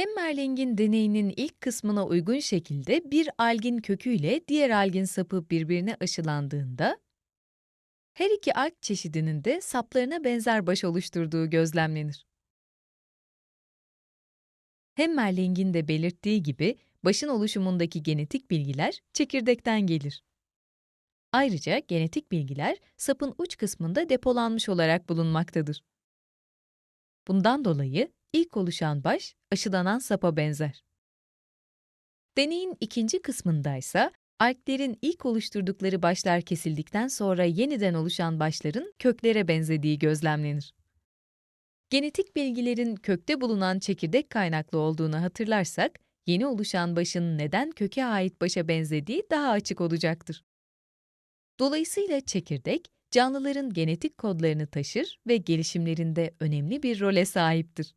Hemmerling'in deneyinin ilk kısmına uygun şekilde bir algin köküyle diğer algin sapı birbirine aşılandığında, her iki alg çeşidinin de saplarına benzer baş oluşturduğu gözlemlenir. Hemmerling'in de belirttiği gibi başın oluşumundaki genetik bilgiler çekirdekten gelir. Ayrıca genetik bilgiler sapın uç kısmında depolanmış olarak bulunmaktadır. Bundan dolayı ilk oluşan baş aşılanan sapa benzer. Deneyin ikinci kısmındaysa alglerin ilk oluşturdukları başlar kesildikten sonra yeniden oluşan başların köklere benzediği gözlemlenir. Genetik bilgilerin kökte bulunan çekirdek kaynaklı olduğunu hatırlarsak, yeni oluşan başın neden köke ait başa benzediği daha açık olacaktır. Dolayısıyla çekirdek, canlıların genetik kodlarını taşır ve gelişimlerinde önemli bir role sahiptir.